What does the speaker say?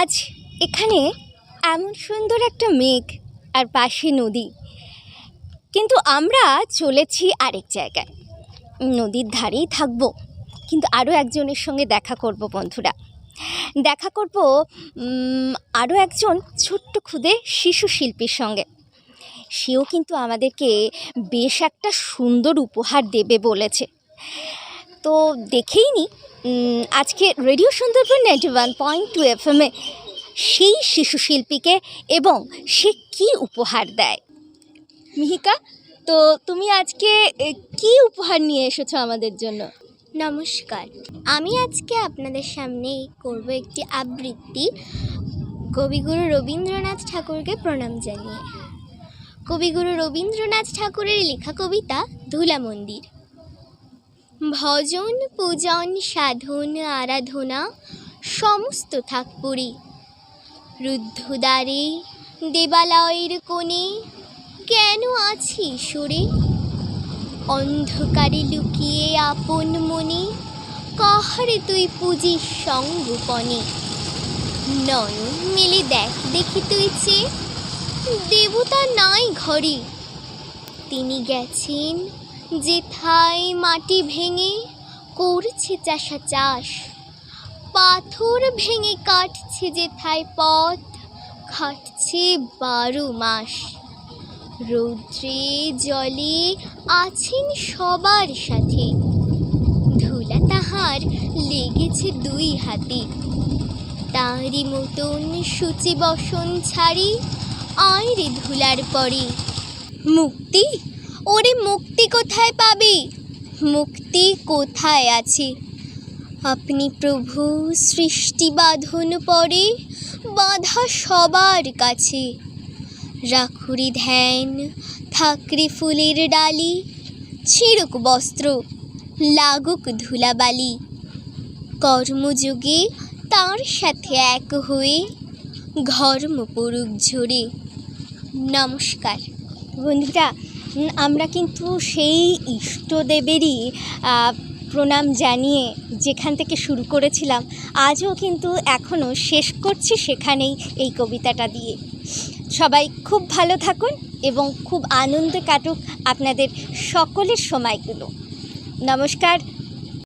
আজ এখানে এমন সুন্দর একটা মেঘ আর পাশে নদী। কিন্তু আমরা চলেছি আরেক জায়গায়। নদীর ধারেই থাকব, কিন্তু আরও একজনের সঙ্গে দেখা করব বন্ধুরা। দেখা করব আরও একজন ছোট্ট ক্ষুদে শিশু শিল্পীর সঙ্গে। সেও কিন্তু আমাদেরকে বেশ একটা সুন্দর উপহার দেবে বলেছে। তো দেখেই নি আজকে radio Sundarban ninety one point two F এমে সেই শিশু শিল্পীকে এবং সে কি উপহার দেয়। মিহিকা তো তুমি আজকে এ, কি উপহার নিয়ে এসেছ আমাদের জন্য? নমস্কার। আমি আজকে আপনাদের সামনে করব একটি আবৃত্তি। কবিগুরু রবীন্দ্রনাথ ঠাকুরকে প্রণাম জানিয়ে। কবিগুরু রবীন্দ্রনাথ ঠাকুরের লেখা কবিতা ধুলা মন্দির ভজন, পূজন, সাধন, আরাধনা, সমস্ত থাকপুরি রুদ্ধদ্বারে, দেবালয়ের কোণে কেন আছি সুরে? অন্ধকারে লুকিয়ে আপন মনে কাহারে তুই পুজিস সঙ্গোপনে নয়ন মেলে দেখ দেখি তুই চেয়ে দেবতা নাই ঘরে। তিনি গেছেন যেথায় মাটি ভেঙে করছে চাষা চাষ, পাথর ভেঙে কাটছে যেথায় পথ, খাটছে বারো মাস। রৌদ্রে জলে আছেন সবার সাথে, ধুলা তাহার লেগেছে দুই হাতে। তাঁরই মতন সূচি বসন ছাড়ি আয় রে ধুলার পরে। মুক্তি ওরে মুক্তি কোথায় পাবে? মুক্তি কোথায় আছে? আপনি প্রভু, সৃষ্টি বাঁধন পরে, বাঁধা সবার কাছে। রাখুরি ধ্যান, থাকরে ফুলের ডালি ছিড়ুক বস্ত্র, লাগুক ধুলাবালি। কর্মযোগে তার সাথে এক হয়ে, ঘর্ম পড়ুক ঝরে। নমস্কার। বন্ধুরা আমরা কিন্তু সেই ইষ্টদেবেরই প্রণাম জানিয়ে যেখান থেকে শুরু করেছিলাম, আজও কিন্তু এখনও শেষ করছি সেখানেই এই কবিতাটা দিয়ে। সবাই খুব ভালো থাকুন এবং খুব আনন্দে কাটুক আপনাদের সকলের সময়গুলো। নমস্কার